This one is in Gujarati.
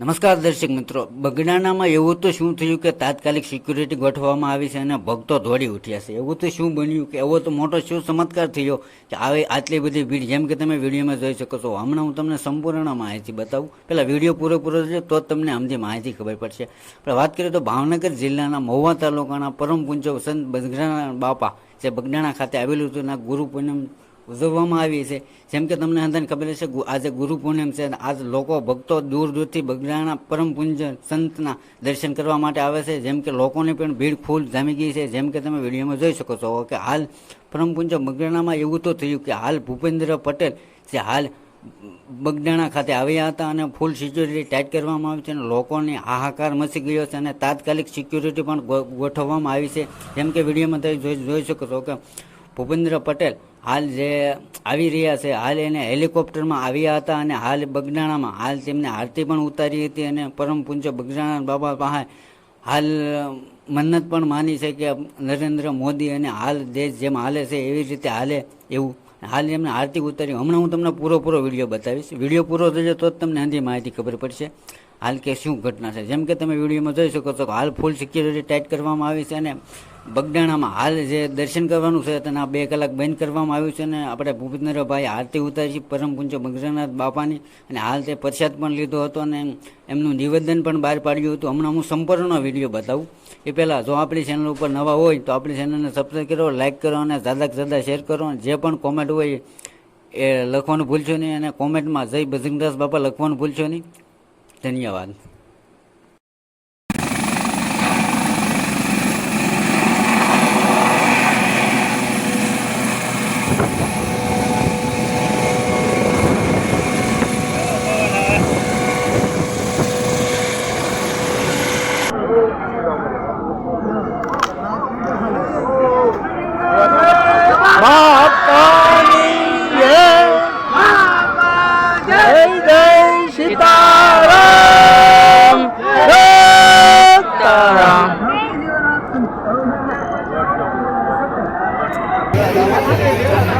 નમસ્કાર દર્શક મિત્રો. બગડાનામાં એવું તો શું થયું કે તાત્કાલિક સિક્યુરિટી ગોઠવવામાં આવી છે અને ભક્તો દોડી ઉઠ્યા છે. એવું તો શું બન્યું કે એવો તો મોટો શું ચમત્કાર થયો કે આવે આટલી બધી ભીડ, જેમ કે તમે વિડીયોમાં જોઈ શકો છો. હમણાં હું તમને સંપૂર્ણ માહિતી બતાવું. પહેલાં વીડિયો પૂરેપૂરો છે તો જ તમને આમથી માહિતી ખબર પડશે. પણ વાત કરીએ તો ભાવનગર જિલ્લાના મહુવા તાલુકાના પરમ પૂંજો સંત બગડાના બાપા, જે બગડાણા ખાતે આવેલું હતું, એના ગુરુ પૂનમ ઉજવવામાં આવી છે. જેમ કે તમને અંદાને ખબર ગુ- આજે ગુરુ પૂનમ છે. આજ લોકો ભક્તો દૂર દૂરથી બગડાના પરમ પૂંજ સંતના દર્શન કરવા માટે આવે છે. જેમ કે લોકોની પણ ભીડ ફૂલ જામી ગઈ છે. જેમ કે તમે વિડીયોમાં જોઈ શકો છો કે હાલ પરમ પૂંજ એવું તો થયું કે હાલ ભૂપેન્દ્ર પટેલ જે હાલ બગડાણા ખાતે આવ્યા હતા અને ફૂલ સિક્યુરિટી ટાઈટ કરવામાં આવી છે અને લોકોની હાહાકાર મચી ગયો છે અને તાત્કાલિક સિક્યુરિટી પણ ગોઠવવામાં આવી છે. જેમ કે વિડીયોમાં તમે જોઈ શકો છો કે ભૂપેન્દ્ર પટેલ હાલ જે આવી રહ્યા છે, હાલ એને હેલિકોપ્ટરમાં આવ્યા હતા અને હાલ બગડાણામાં હાલ તેમને આરતી પણ ઉતારી હતી અને પરમ પૂંજો બગડાણા બાબા પાસે હાલ મન્નત પણ માની છે કે નરેન્દ્ર મોદી અને હાલ દેશ જેમ હાલે છે એવી રીતે હાલે એવું. હાલ એમને આરતી ઉતારી. હમણાં હું તમને પૂરો પૂરો વીડિયો બતાવીશ. વીડિયો પૂરો થશે તો જ તમને હજી માહિતી ખબર પડશે. હાલ કે શું ઘટના છે? જેમ કે તમે વિડીયોમાં જોઈ શકો છો હાલ ફૂલ સિક્યુરિટી ટાઈટ કરવામાં આવી છે અને બગડાણામાં હાલ જે દર્શન કરવાનું છે તેના બે કલાક બંધ કરવામાં આવ્યું છે અને આપણે ભૂપેન્દ્રભાઈ આરતી ઉતારી છે પરમ પૂંજો બગડાનાથ બાપાની અને હાલ તે પ્રસાદ પણ લીધો હતો અને એમનું નિવેદન પણ બહાર પાડ્યું હતું. હમણાં હું સંપૂર્ણ વીડિયો બતાવું. એ પહેલાં જો આપણી ચેનલ ઉપર નવા હોય તો આપણી ચેનલને સબસ્ક્રાઈબ કરો લાઇક કરો અને જ્યાદા જાદા શેર કરો. અને જે પણ કોમેન્ટ હોય એ લખવાનું ભૂલશો નહીં અને કોમેન્ટમાં જય બજરંગદાસ બાપા લખવાનું ભૂલશો નહીં. ધન્યવાદ. 何?